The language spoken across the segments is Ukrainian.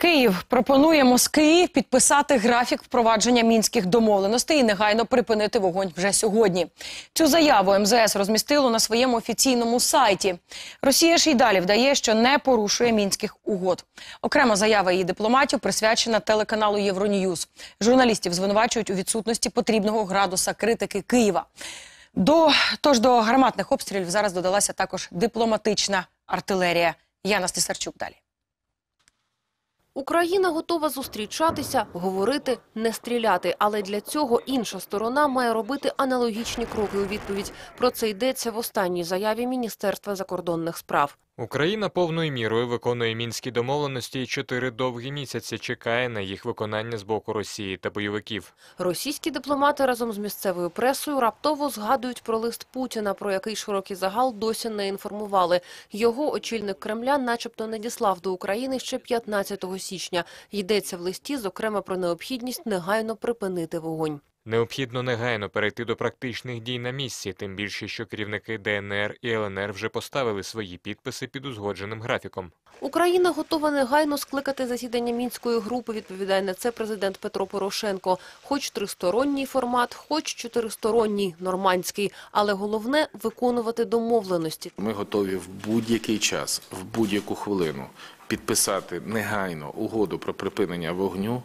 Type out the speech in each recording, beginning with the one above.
Київ пропонує Москві підписати графік впровадження мінських домовленостей і негайно припинити вогонь вже сьогодні. Цю заяву МЗС розмістило на своєму офіційному сайті. Росія ж і далі вдає, що не порушує мінських угод. Окрема заява її дипломатів присвячена телеканалу Євроньюз. Журналістів звинувачують у відсутності потрібного градуса критики Києва. До тож до гарматних обстрілів зараз додалася також дипломатична артилерія. Яна Стисарчук далі. Україна готова зустрічатися, говорити, не стріляти. Але для цього інша сторона має робити аналогічні кроки у відповідь. Про це йдеться в останній заяві Міністерства закордонних справ. Україна повною мірою виконує мінські домовленості і чотири довгі місяці чекає на їх виконання з боку Росії та бойовиків. Російські дипломати разом з місцевою пресою раптово згадують про лист Путіна, про який широкий загал досі не інформували. Його очільник Кремля начебто надіслав до України ще 15 січня. Йдеться в листі, зокрема, про необхідність негайно припинити вогонь. Необхідно негайно перейти до практичних дій на місці, тим більше, що керівники ДНР і ЛНР вже поставили свої підписи під узгодженим графіком. Україна готова негайно скликати засідання мінської групи. Відповідає на це президент Петро Порошенко. Хоч тристоронній формат, хоч чотиристоронній нормандський, але головне виконувати домовленості. Ми готові в будь-який час, в будь-яку хвилину підписати негайно угоду про припинення вогню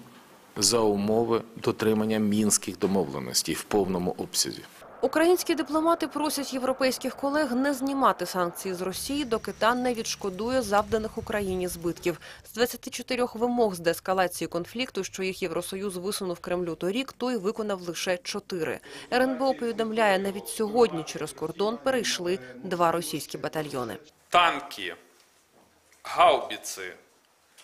за умови дотримання мінських домовленостей в повному обсязі. Українські дипломати просять європейських колег не знімати санкції з Росії, доки та не відшкодує завданих Україні збитків. З 24 вимог з деескалації конфлікту, що їх Євросоюз висунув Кремлю торік, той виконав лише чотири. РНБО повідомляє, навіть сьогодні через кордон перейшли два російські батальйони. танки, гаубіци,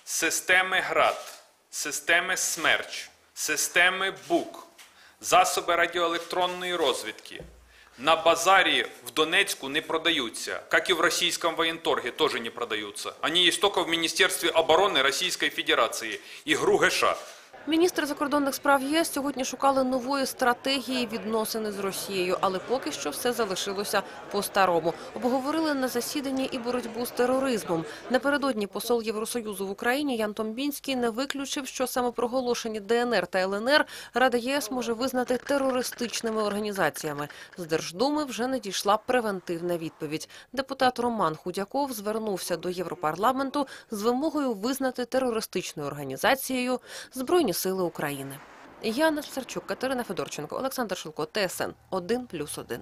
системи ГРАД, системи СМЕРЧ, системи БУК, засоби радіоелектронної розвідки на базарі в Донецку не продаются, как и в российском военторге тоже не продаются. Они есть только в Министерстве обороны Российской Федерации и ГРУ ГШ. Міністри закордонних справ ЄС сьогодні шукали нової стратегії відносини з Росією, але поки що все залишилося по-старому. Обговорили на засіданні і боротьбу з тероризмом. Напередодні посол Євросоюзу в Україні Ян Томбінський не виключив, що самопроголошені ДНР та ЛНР Рада ЄС може визнати терористичними організаціями. З Держдуми вже надійшла превентивна відповідь. Депутат Роман Худяков звернувся до Європарламенту з вимогою визнати терористичною організацією Збройні сили України. Яна Сарчук, Катерина Федорченко, Олександр Шилко, ТСН 1+,1.